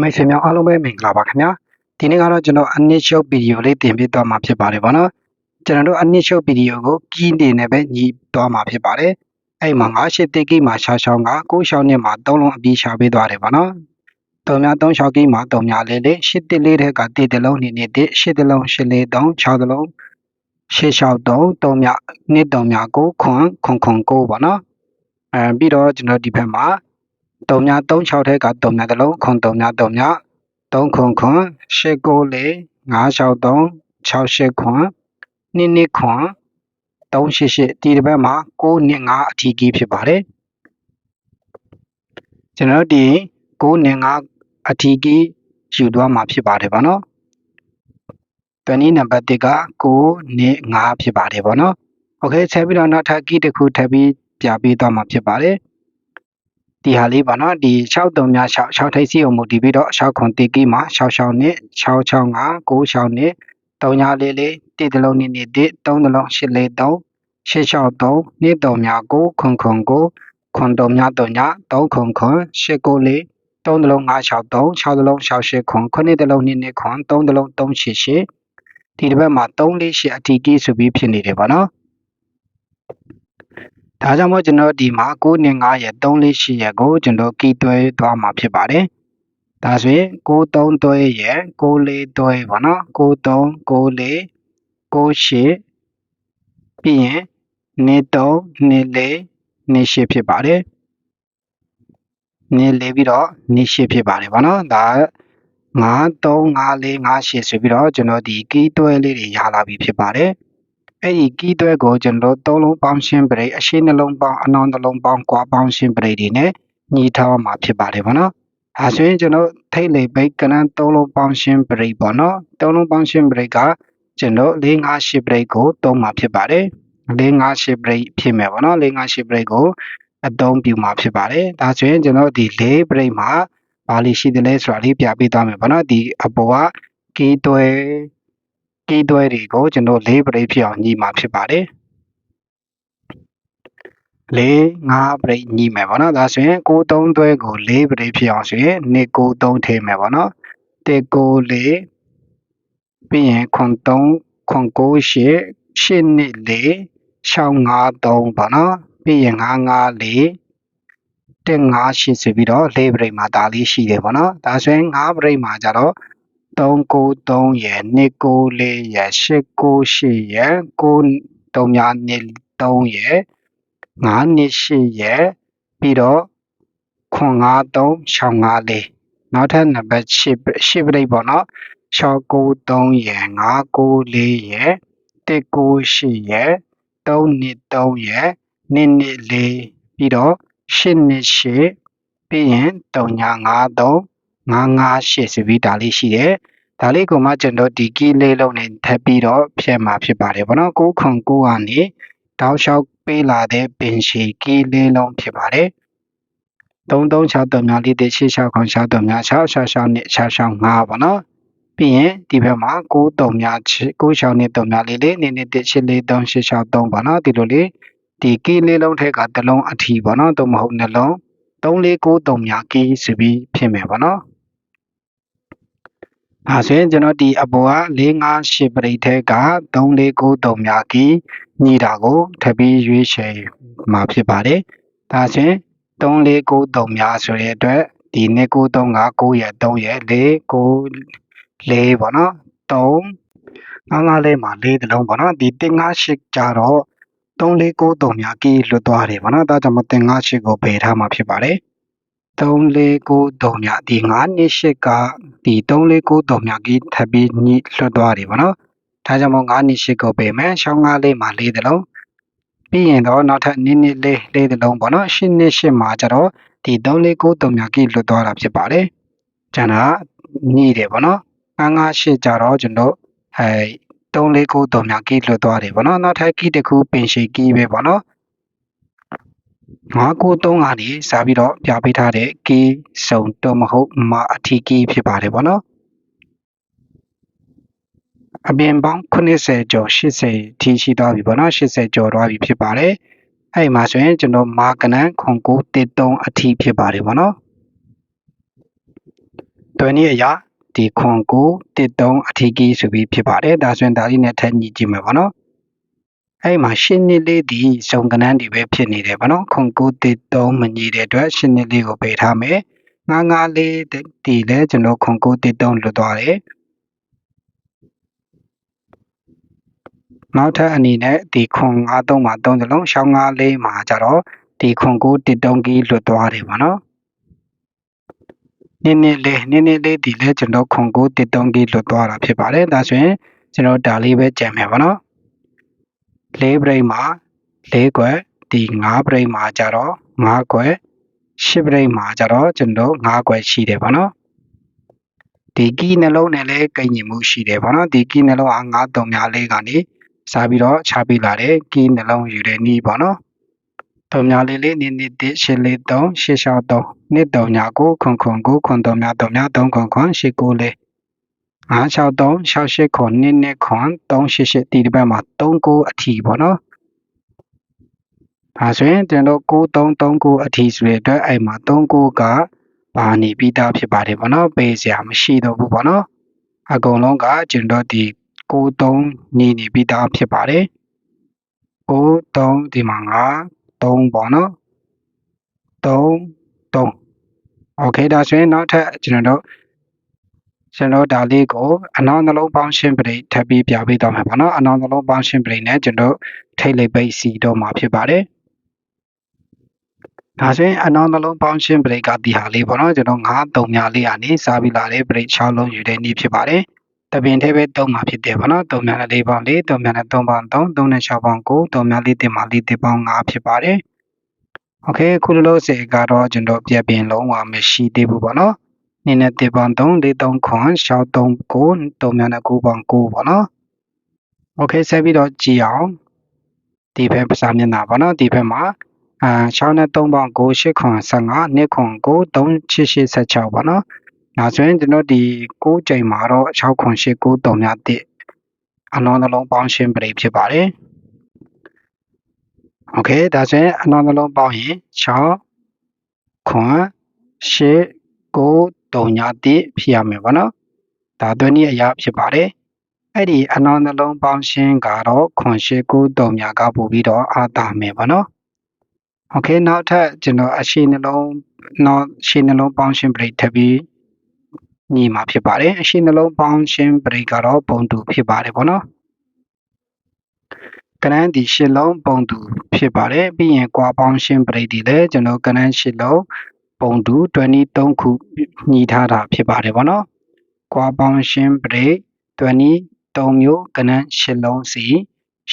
မိတ်ဆွေများအားလုံးပဲမင်္ဂလာပါခင်ဗျာဒီနေ့ကတော့ကျွန်တော်အနစ်ရှုပ်ဗီဒီယိုလေးတင်ပြသွားမှာဖြစ်ပါတယ်ဗောနော်ကျွန်တော်တို့အနစ်ရှုပ်ဗီဒီယိုကိုကီးနေနဲ့ပဲညီးသွားမှာဖြစ်ပါတယ်အဲ့မှာ98တိတ်ကိမှာရှာရှောင်းက9ရှောင်းနဲ့မှာ3လုံးအပြီးရှာပေးသွားတယ်ဗောနော်တုံများ3ရှောင်းကိမှာတုံများလေးလေး8တစ်လေးတဲ့ကတစ်တလုံးနှစ်နှစ်တစ်8တလုံး8လေး3 6တလုံးရှေ့လျှောက်3တုံများနှစ်တုံများ9ခွန်ခွန်ခွန်9ဗောနော်အဲပြီးတော့ကျွန်တော်ဒီဘက်မှာ တုံများ36ထဲကတုံများတစ်လုံးခွန်တုံများတုံများ3ခွန်ခွန်8ကိုလေး963 68ခွန်2နှစ်ခွန်388ဒီတစ်ပတ်မှာ9နှစ်5အထီးကြီးဖြစ်ပါတယ်ကျွန်တော်ဒီ9နှစ်5အထီးကြီးယူသွားမှာဖြစ်ပါတယ်ဗောနော်တနည်းနံပါတ်1က9နှစ်5ဖြစ်ပါတယ်ဗောနော်โอเคဆက်ပြီးတော့နောက်ထပ် key တစ်ခုထပ်ပြီးပြပေးသွားမှာဖြစ်ပါတယ် ဒီဟာလေးပါနော်ဒီ63များ6 6ထိပ်စီကိုမူတည်ပြီးတော့6ခွန်တေကီမှာ66နဲ့665 96နဲ့3လေးလေးတိတလုံးနဲ့နဲ့တိ3တလုံး8လေး3 863နှစ်3များ9ခွန်ခွန်9ခွန်3များ3များ3ခွန်ခွန်8ကိုလေး3တလုံး963 6တလုံး68ခွန်9တလုံး2နှစ်ခွန်3တလုံး388ဒီတစ်ပတ်မှာ3လေး8အတီးကြီးဆိုပြီးဖြစ်နေတယ်ပါနော် ဒါကြောင့်မို့ကျွန်တော်ဒီမှာ9နဲ့9ရဲ့3လေး8ရဲ့ကိုကျွန်တော်ကီတွဲသွားမှာဖြစ်ပါတယ်။ဒါဆိုရင်9 3တွဲရဲ့9 4တွဲပါနော်9 3 9 4 9 8ပြီးရင်နေ3နေ4နေ8ဖြစ်ပါတယ်။နေ4ပြီးတော့နေ8ဖြစ်ပါတယ်ဗောနော်။ဒါ9 3 5 4 5 8ဆိုပြီးတော့ကျွန်တော်ဒီကီတွဲလေးတွေရလာပြီဖြစ်ပါတယ်။ အဲ့ဒီကီးသွဲကိုကျွန်တော်သုံးလုံးပေါင်းရှင်းပရိတ်အရှိနှလုံးပေါင်းအနောင်နှလုံးပေါင်းကွာပေါင်းရှင်းပရိတ်တွေနဲ့ညီထားမှာဖြစ်ပါတယ်ဗောနော်။အဲဆိုရင်ကျွန်တော်ထိတ်လေပိတ်ကနန်းသုံးလုံးပေါင်းရှင်းပရိတ်ပေါ့နော်။သုံးလုံးပေါင်းရှင်းပရိတ်ကကျွန်တော်၄၅၈ပရိတ်ကိုသုံးမှာဖြစ်ပါတယ်။၄၅၈ပရိတ်ဖြစ်မယ်ဗောနော်။၄၅၈ပရိတ်ကိုအသုံးပြုမှာဖြစ်ပါတယ်။ဒါဆိုရင်ကျွန်တော်ဒီ၄ပရိတ်မှာဘာလို့ရှိတယ်လဲဆိုတာလေးပြပေးသွားမယ်ဗောနော်။ဒီအပေါ်ကကီးသွဲ ကီးသွဲတွေကိုကျွန်တော်၄ပရိတ်ဖြစ်အောင်ညီမှာဖြစ်ပါတယ်၄၅ပရိတ်ညီမယ်ပေါ့နော်ဒါဆိုရင်6 3သွဲကို၄ပရိတ်ဖြစ်အောင်ဆိုရင်2 9 3ထည့်မယ်ပေါ့နော်1 9 4ပြီးရင်ခွန်3ခွန်9 8 8နှစ်4 6 5 3ပေါ့နော်ပြီးရင်5 5 4တက်5 8ဆိုပြီးတော့၄ပရိတ်မှာဒါလေးရှိတယ်ပေါ့နော်ဒါဆိုရင်5ပရိတ်မှာကြတော့ 393ရယ်294ရယ်898ရယ်93များ3ရယ်928ရယ်ပြီးတော့953 654နောက်ထပ်နံပါတ်8 8ပြိတ်ပေါ့နော်693ရယ်994ရယ်198ရယ်323ရယ်224ပြီးတော့828ပြီးရင်353 958ဆိုပြီးဒါလေးရှိတယ်ဒါလေးကိုမှကျွန်တော်ဒီကီးလေးလုံးနဲ့ထပ်ပြီးတော့ဖြည့်မှာဖြစ်ပါတယ်ဗောနော်9ခွန်9ကနေတောက်လျှောက်ပေးလာတဲ့ပင်ရှည်ကီးလေးလုံးဖြစ်ပါတယ်3363များလေးတဲ့66ခွန်63များ66နဲ့66 5ပေါ့နော်ပြီးရင်ဒီဘက်မှာ93များ96နဲ့3များလေးလေးနည်းနည်းတစ်8လေး3 863ပေါ့နော်ဒီလိုလေးဒီကီးလေးလုံးထက်ကတစ်လုံးအထီပေါ့နော်သို့မဟုတ်နှလုံး3493များကီးဆိုပြီးဖြစ်မယ်ပေါ့နော် အဲဆိုရင်ကျွန်တော်ဒီအပေါ်က458ပရိထက်က3493များကီညီတာကိုထပ်ပြီးရွေးချယ်မှာဖြစ်ပါတယ်။ဒါဆိုရင်3493များဆိုတဲ့အတွက်ဒီ2939 9ရဲ့3ရဲ့4 9 4ပေါ့နော်3 55လေးမှာ4တလုံးပေါ့နော်ဒီ158ကြတော့3493များကီလွတ်သွားတယ်ပေါ့နော်ဒါကြောင့်မ158ကိုပယ်ထားမှာဖြစ်ပါတယ်။ 3493မြဒီ9နှစ်8ကဒီ3493မြကြီးထပ်ပြီးညှိလွှတ်သွားတယ်ဗောနော်ဒါကြောင့်မို့9နှစ်8ကိုပေးမယ်ရှောင်း9လေးမှာ4တလုံးပြီးရင်တော့နောက်ထပ်2နှစ်လေး4တလုံးဗောနော်8နှစ်8မှာကျတော့ဒီ3493မြကြီးလွတ်သွားတာဖြစ်ပါတယ်ကျန်တာညှိတယ်ဗောနော်998ကျတော့ကျွန်တော်အဲ3493မြကြီးလွတ်သွားတယ်ဗောနော်နောက်ထပ်ကီးတစ်ခုပင်ရှိကီးပဲဗောနော် 993ကနေစပြီးတော့ပြပေးထားတဲ့ key စုံတော့မဟုတ်မအထီး key ဖြစ်ပါတယ်ဗောနော်အပြင်ပေါင်း80ကျော်80ထီရှိသွားပြီဗောနော်80ကျော်သွားပြီဖြစ်ပါတယ်အဲ့မှာဆိုရင်ကျွန်တော်မာကနန်ခွန်ကို13အထီးဖြစ်ပါတယ်ဗောနော်တွယ်နည်းအရာဒီခွန်ကိုတစ်တုံးအထီးကြီးဆိုပြီးဖြစ်ပါတယ်ဒါဆိုရင်ဒါလေးနဲ့ထပ်ညှိကြည့်မယ်ဗောနော် အဲ့မှာရှင်းနှစ်လေးဒီစုံကနန်းဒီပဲဖြစ်နေတယ်ဗောနော်ခွန်ကိုတစ်တုံးမညီတဲ့အတွက်ရှင်းနှစ်လေးကိုပေးထားမယ်ငါးငါးလေးဒီလဲကျွန်တော်ခွန်ကိုတစ်တုံးလွတ်သွားတယ်နောက်ထပ်အနေနဲ့ဒီခွန်53မှာ3စလုံးရှောင်း54မှာကြတော့ဒီခွန်ကိုတစ်တုံးကြီးလွတ်သွားတယ်ဗောနော်နည်းနည်းလေးနည်းနည်းလေးဒီလဲကျွန်တော်ခွန်ကိုတစ်တုံးကြီးလွတ်သွားတာဖြစ်ပါတယ်ဒါဆိုရင်ကျွန်တော်ဒါလေးပဲကြံမယ်ဗောနော် ၄ပရိတ်မှာ၄ကွက်ဒီ၅ပရိတ်မှာကြတော့၅ကွက်၈ပရိတ်မှာကြတော့ကျွန်တော်၅ကွက်ရှိတယ်ဗောနော်ဒီကီနှလုံးနဲ့လည်းကိညီမှုရှိတယ်ဗောနော်ဒီကီနှလုံးက9 3များလေးကနေစားပြီးတော့ချပေးလာတယ်ကီနှလုံးယူတဲ့နီးဗောနော်3များလေးလေးနည်းနည်းတစ်8လေး3 8 6 3နှစ်3ညာကိုခွန်ခွန်ကိုခွန်3များ3များ3ခွန်ခွန်8 9လေး 963 68ခွန်22ခွန်388ဒီတစ်ပတ်မှာ39အထိပေါ့နော်။ဒါဆိုရင်တင်တော့9339အထိဆိုတဲ့အတွက်အဲ့မှာ39ကပါနေပြီးသားဖြစ်ပါတယ်ပေါ့နော်။ပေးစရာမရှိတော့ဘူးပေါ့နော်။အကုန်လုံးကကျွန်တော်ဒီ93နေနေပြီးသားဖြစ်ပါတယ်။93ဒီမှာ9 3ပေါ့နော်။3 3 Okay ဒါဆိုရင်နောက်ထပ်ကျွန်တော်တို့ ကျွန်တော်ဒါလေးကိုအနောက်နှလုံးပေါင်းရှင်းပရိထပ်ပြီးပြပေးသွားမှာပေါ့နော်အနောက်နှလုံးပေါင်းရှင်းပရိနဲ့ကျွန်တော်ထိတ်လိုက်ပိတ်စီတော့မှာဖြစ်ပါတယ်ဒါဆိုရင်အနောက်နှလုံးပေါင်းရှင်းပရိကဒီဟာလေးပေါ့နော်ကျွန်တော်9တုံများလေးကနေစားပြီးလာတဲ့ပရိ6လုံးယူတဲ့နေ့ဖြစ်ပါတယ်တပင်ထဲပဲတုံးမှာဖြစ်တယ်ဗောနော်တုံးများနဲ့၄ပေါင်း၄တုံးများနဲ့၃ပေါင်း၃တုံးနဲ့၆ပေါင်း၉တုံးများ၄တင်မှာ၄တင်ပေါင်း၅ဖြစ်ပါတယ်။ Okay ခုလိုလို့စေကတော့ကျွန်တော်ပြက်ပြင်လုံးဝမရှိသေးဘူးဗောနော် နင်းနဲ့1ပေါင်း3 4 3ခွန်6 3 9 3များနဲ့9ပေါင်း9ပေါ့နော်โอเคဆက်ပြီးတော့ကြည့်အောင်ဒီဘက်ပစာမျက်နှာပေါ့နော်ဒီဘက်မှာအာ6နဲ့3ပေါင်း9 8ခွန်15 2ခွန်9 3 8 86ပေါ့နော်နောက်ဆိုရင်ကျွန်တော်ဒီ6ချိန်မှာတော့6ခွန်8 9 3များ1အလုံးနှလုံးပေါင်းရှင်းပရိဖြစ်ပါတယ်โอเคဒါဆိုရင်အလုံးနှလုံးပေါင်းရင်6ခွန်8 9 3ညာ1ဖြစ်ရမယ်ပေါ့နော်ဒါသွင်းနည်းအရာဖြစ်ပါတယ်အဲ့ဒီအနောင်နှလုံးပေါင်းရှင်းကတော့ခွန်ရှိ9 3ညာကပို့ပြီးတော့အာတာမယ်ပေါ့နော်โอเคနောက်ထပ်ကျွန်တော်အရှိနှလုံးနောက်ရှိနှလုံးပေါင်းရှင်း break ထပ်ပြီးညီမှာဖြစ်ပါတယ်အရှိနှလုံးပေါင်းရှင်း break ကတော့ပုံတူဖြစ်ပါတယ်ပေါ့နော်ကနန်းဒီရှစ်လုံးပုံတူဖြစ်ပါတယ်ပြီးရင်ကွာပေါင်းရှင်း break ဒီလည်းကျွန်တော်ကနန်းရှစ်လုံး ပုံတူ23ခုညီထားတာဖြစ်ပါတယ်ပေါ့နော်ကွာပေါင်းရှင်း break 23မျိုးကနန်းရှစ်လုံးစီ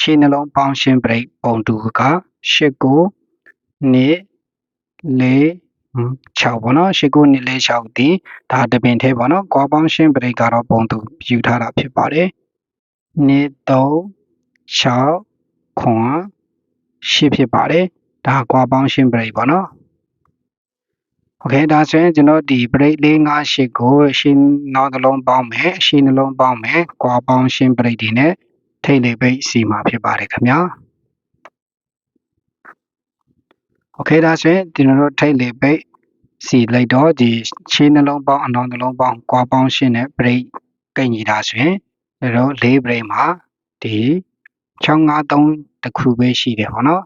ရှင်းနှလုံးပေါင်းရှင်း break ပုံတူက8ကိုနှစ်လေး6ပေါ့နော်8ခုနှစ်လေး6ဒီဒါတပင်ထဲပေါ့နော်ကွာပေါင်းရှင်းပရိတ်ကတော့ပုံသူယူထားတာဖြစ်ပါတယ်နှစ်3 6ခွန်8ဖြစ်ပါတယ်ဒါကွာပေါင်းရှင်းပရိတ်ပေါ့နော် โอเคဒါဆိုရင်ကျွန်တော်ဒီ break 4 5 8ကိုရှင်းနောက်တစ်လုံးပေါင်းမယ်ရှင်းနှလုံးပေါင်းမယ်ကွာပေါင်းရှင်း break ဒီနဲ့ထိတ်လေပိတ်စီမှာဖြစ်ပါတယ်ခင်ဗျာโอเคဒါဆိုရင်ဒီလိုထိတ်လေပိတ်စီလိုက်တော့ဒီရှင်းနှလုံးပေါင်းအနောက်နှလုံးပေါင်းကွာပေါင်းရှင်းတဲ့ break ကိတ်ညီတာဆိုရင်ဒါတော့၄ break မှာဒီ653တခုပဲရှိတယ်ပေါ့နော်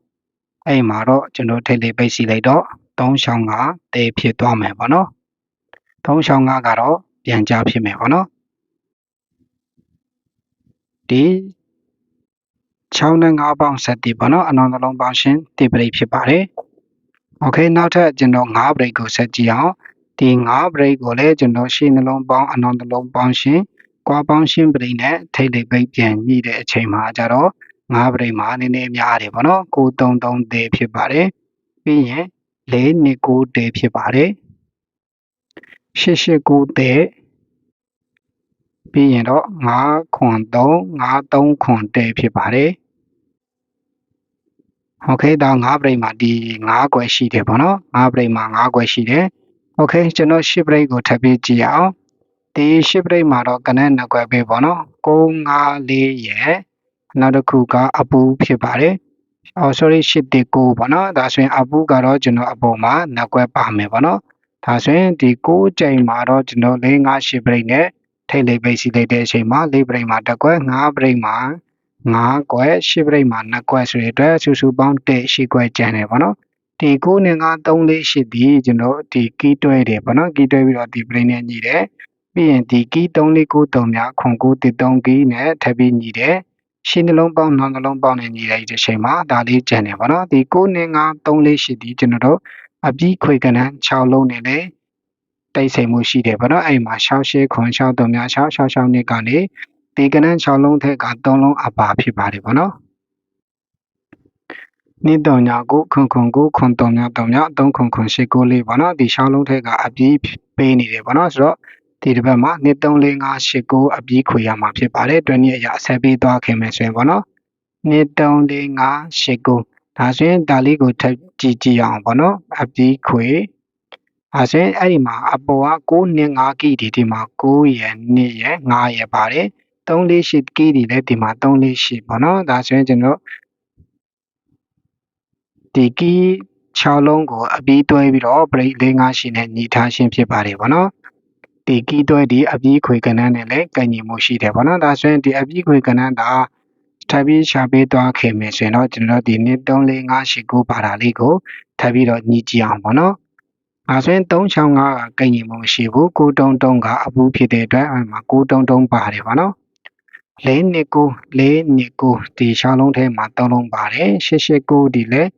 အဲ့မှာတော့ကျွန်တော်ထိတ်လေပိတ်စီလိုက်တော့ 365တေဖြစ်သွားမယ်ပေါ့နော်365ကတော့ပြန်ကြဖြစ်မယ်ပေါ့နော်ဒီ6နဲ့5ပေါင်း7တိပေါ့နော်အနောက်နှလုံးပေါင်းရှင်းတိပရိဖြစ်ပါတယ်โอเคနောက်ထပ်ကျွန်တော်9 break ကိုဆက်ကြည့်အောင်ဒီ9 break ကိုလည်းကျွန်တော်ရှေ့နှလုံးပေါင်းအနောက်နှလုံးပေါင်းရှင်းကွာပေါင်းရှင်း break နဲ့ထိတ်လိပ်ပိတ်ပြန်ညှိတဲ့အချိန်မှာကျတော့9 break မှာနည်းနည်းများတယ်ပေါ့နော်933တေဖြစ်ပါတယ်ပြီးရင် 429တဲဖြစ်ပါတယ်889တဲပြီးရင်တော့9ခွန်3 93ခွန်တဲဖြစ်ပါတယ်ဟုတ်ကဲ့ဒါ9ပြိတ်မှာဒီ9ခွဲရှိတယ်ပေါ့နော်9ပြိတ်မှာ9ခွဲရှိတယ်ဟုတ်ကဲ့ကျွန်တော်10ပြိတ်ကိုထပ်ပြီးကြည့်အောင်ဒီ10ပြိတ်မှာတော့ကနက်နှစ်ခွဲပဲပေါ့နော်9 5 4ရဲ့နောက်တစ်ခုကအပူဖြစ်ပါတယ် အော် sorry 10 9ပေါ့နော်ဒါဆိုရင်အပူကတော့ကျွန်တော်အပေါ်မှာ2ကွယ်ပါမယ်ပေါ့နော်ဒါဆိုရင်ဒီ6ကြိမ်မှာတော့ကျွန်တော်4 5 8ပြိတ်နဲ့ထိတ်လိပ်ပိတ်စီလိုက်တဲ့အချိန်မှာ4ပြိတ်မှာတစ်ကွက်5ပြိတ်မှာ5ကွက်10ပြိတ်မှာ2ကွက်ဆိုတဲ့အတွက်စုစုပေါင်း1 10ကွက်ကျန်တယ်ပေါ့နော်ဒီ9နဲ့9 3 4 8ဒီကျွန်တော်ဒီကီးတွဲတယ်ပေါ့နော်ကီးတွဲပြီးတော့ဒီပြိတ်နဲ့ညီတယ်ပြီးရင်ဒီကီး3 4 9 3များခွန်9 3ကီးနဲ့ထပ်ပြီးညီတယ် ရှင်းနှလုံးပေါင်းနောက်နှလုံးပေါင်းနဲ့ညီလိုက်တဲ့အချိန်မှာဒါလေးကျန်တယ်ပေါ့နော်ဒီ9နဲ့9 3 4 8ဒီကျွန်တော်တို့အပြီးခွေကနန်း6လုံးနဲ့လည်းတိတ်ဆိမ်မှုရှိတယ်ပေါ့နော်အဲ့မှာ68ခွန်6 3များ6 6 6နှစ်ကနေဒီကနန်း6လုံးထက်က3လုံးအပါဖြစ်ပါတယ်ပေါ့နော်နိတောင်ညာကိုခွန်ခွန်ကိုခွန်တုံညာတုံညာ3ခွန်ခွန်8ကိုလေးပေါ့နော်ဒီ6လုံးထက်ကအပြည့်ပေးနေတယ်ပေါ့နော်ဆိုတော့ ဒီတစ်ပတ်မှာ2 3 4 5 8 9အပြည့်ခွေရမှာဖြစ်ပါတယ်တွင်းနေ့အရာဆက်ပေးသွားခင်မယ်ဆိုရင်ပေါ့နော်2 3 4 5 8 9ဒါဆိုရင်ဒါလေးကိုထပ်ကြည့်ကြည့်အောင်ပေါ့နော်အပြည့်ခွေအဲဆိုရင်အဲ့ဒီမှာအပေါ်က6နဲ့5ကီဒီဒီမှာ9ရယ်2ရယ်5ရယ်ပါတယ်3 4 8ကီဒီလည်းဒီမှာ3 4 8ပေါ့နော်ဒါဆိုရင်ကျွန်တော်ဒီကီ6လုံးကိုအပြီးတွဲပြီးတော့ break ၄၅ရှိနဲ့ညီထားခြင်းဖြစ်ပါတယ်ဗောနော် ဒီကီတွဲဒီအပြီးခွေကဏ္ဍနဲ့လည်းကန့်ညီမှုရှိတယ်ဗောနော်ဒါဆိုရင်ဒီအပြီးခွေကဏ္ဍဒါထပ်ပြီးရှာပေးသွားခင်မယ်ဆိုရင်တော့ကျွန်တော်ဒီနှစ်3 4 5 8 9ပါတာလေးကိုထပ်ပြီးတော့ညီကြည့်အောင်ဗောနော်အဲဆိုရင်365ကကန့်ညီမှုမရှိဘူး9တုံးတုံးကအပူဖြစ်တဲ့အတွက်အဲမှာ9တုံးတုံးပါတယ်ဗောနော်လေးနှစ်ကိုလေးနှစ်ကိုဒီရှားလုံးထဲမှာ3လုံးပါတယ်889ဒီလည်း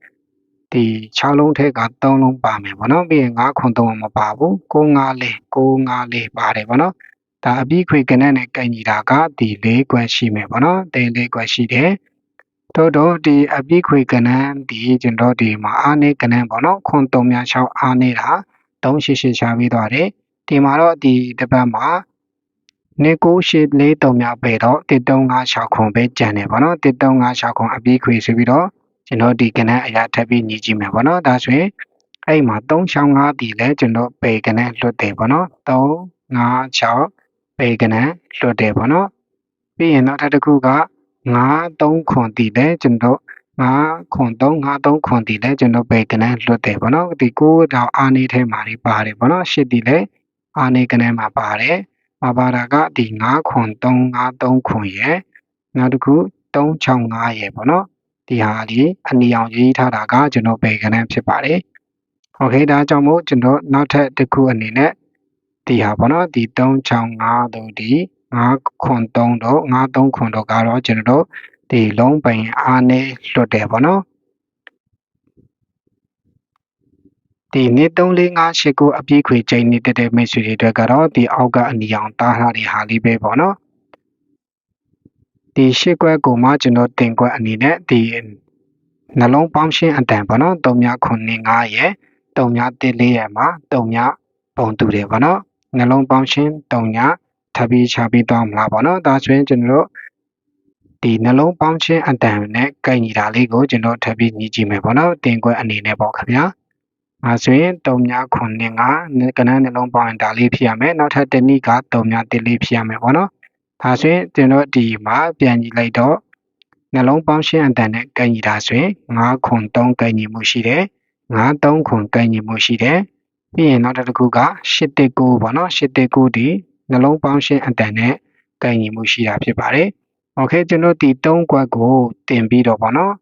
ဒီ6လုံးထဲက3လုံးပါမယ်ဗောနော်ပြီးရင်9ခွန်3မပါဘူး954 954ပါတယ်ဗောနော်ဒါအပြီးခွေကနက်နဲ့ကင်ညီတာကဒီ၄ကွက်ရှိမယ်ဗောနော်တဲ၄ကွက်ရှိတယ်တို့တော့ဒီအပြီးခွေကနန်းဒီကျွန်တော်ဒီမှာအားနေကနန်းဗောနော်ခွန်3များ6အားနေတာ388ရှာပြီးသွားတယ်ဒီမှာတော့ဒီတစ်ပတ်မှာနေကိုရှိလေးတုံများပဲတော့1356ခွန်ပဲကျန်တယ်ဗောနော်1356ခွန်အပြီးခွေဆိုပြီးတော့ ကျွန်တော်ဒီကနန်းအရာထပ်ပြီးညီကြည့်မယ်ဗောနော်ဒါဆိုရင်အဲ့မှာ365ဒီလဲကျွန်တော်ပေကနန်းလွတ်တယ်ဗောနော်356ပေကနန်းလွတ်တယ်ဗောနော်ပြီးရင်နောက်ထပ်တစ်ခုက93ခွန်ဒီလဲကျွန်တော်5ခွန်3 53ခွန်ဒီလဲကျွန်တော်ပေကနန်းလွတ်တယ်ဗောနော်ဒီ9တောင်အာနေထဲမှာနေပါတယ်ဗောနော်10ဒီလဲအာနေကနန်းမှာပါတယ်မှာပါတာကဒီ9ခွန်3 53ခွန်ရယ်နောက်တစ်ခု365ရယ်ဗောနော် ဒီဟာဒီအနီအောင်ရေးထားတာကကျွန်တော်ပေကနန်းဖြစ်ပါတယ်။ Okay ဒါကြောင့်မို့ကျွန်တော်နောက်ထပ်တစ်ခုအနေနဲ့ဒီဟာပေါ့နော်ဒီ365တို့ဒီ9ခွန်3တို့93ခွန်တို့ကတော့ကျွန်တော်တို့ဒီလုံးပိုင်အားနဲ့လွတ်တယ်ပေါ့နော်ဒီနေ့3 4 5 8 9အပြည့်ခွေချိန်နေတဲ့တဲ့မိတ်ဆွေတွေအတွက်ကတော့ဒီအောက်ကအနီအောင်တားထားတဲ့ဟာလေးပဲပေါ့နော် ဒီရှစ်ကွက်ကိုမှကျွန်တော်တင်ကွက်အနေနဲ့ဒီနှလုံးပေါင်းရှင်းအတန်ပေါ့နော်3မြ9ရယ်3မြ1 4ရယ်မှာ3မြပုံတူတယ်ပေါ့နော်နှလုံးပေါင်းရှင်း3ညထပ်ပြီးချပြီးသွားမလားပေါ့နော်ဒါဆိုရင်ကျွန်တော်တို့ဒီနှလုံးပေါင်းချင်းအတန်နဲ့ကိုက်ညီတာလေးကိုကျွန်တော်ထပ်ပြီးညီကြည့်မယ်ပေါ့နော်တင်ကွက်အနေနဲ့ပေါ့ခင်ဗျာအဲဆိုရင်3ည9 5ကနန်းနှလုံးပေါင်းတာလေးဖြစ်ရမယ်နောက်ထပ်တစ်နည်းက3ည1လေးဖြစ်ရမယ်ပေါ့နော် ဒါဆိုရင်ကျွန်တော်ဒီမှာပြန်ကြည့်လိုက်တော့နှလုံးပေါင်းရှင်းအတန်နဲ့ကင်ညီတာဆိုရင်9ခွန်3ကင်ညီမှုရှိတယ်9 3ခွန်ကင်ညီမှုရှိတယ်ပြီးရင်နောက်တစ်ခုက8တက်9ပေါ့နော်8တက်9ဒီနှလုံးပေါင်းရှင်းအတန်နဲ့ကင်ညီမှုရှိတာဖြစ်ပါတယ်โอเคကျွန်တော်ဒီ3ခွက်ကိုတင်ပြီးတော့ပေါ့နော်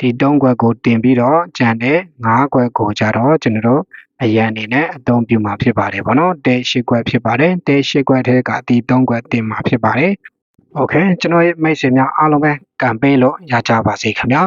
ဒီ3ခွက်ကိုတင်ပြီးတော့ကြံတဲ့5ခွက်ကိုကြတော့ကျွန်တော်တို့ အရန်အနေနဲ့အသုံးပြုမှာဖြစ်ပါတယ်ဗောနော်တဲ၈ခွက်ဖြစ်ပါတယ်တဲ၈ခွက်ထဲကဒီ၃ခွက်တင်မှာဖြစ်ပါတယ်โอเคကျွန်တော်ရဲ့မိတ်ဆွေများအားလုံးပဲကံပေးလို့ရကြပါစေခင်ဗျာ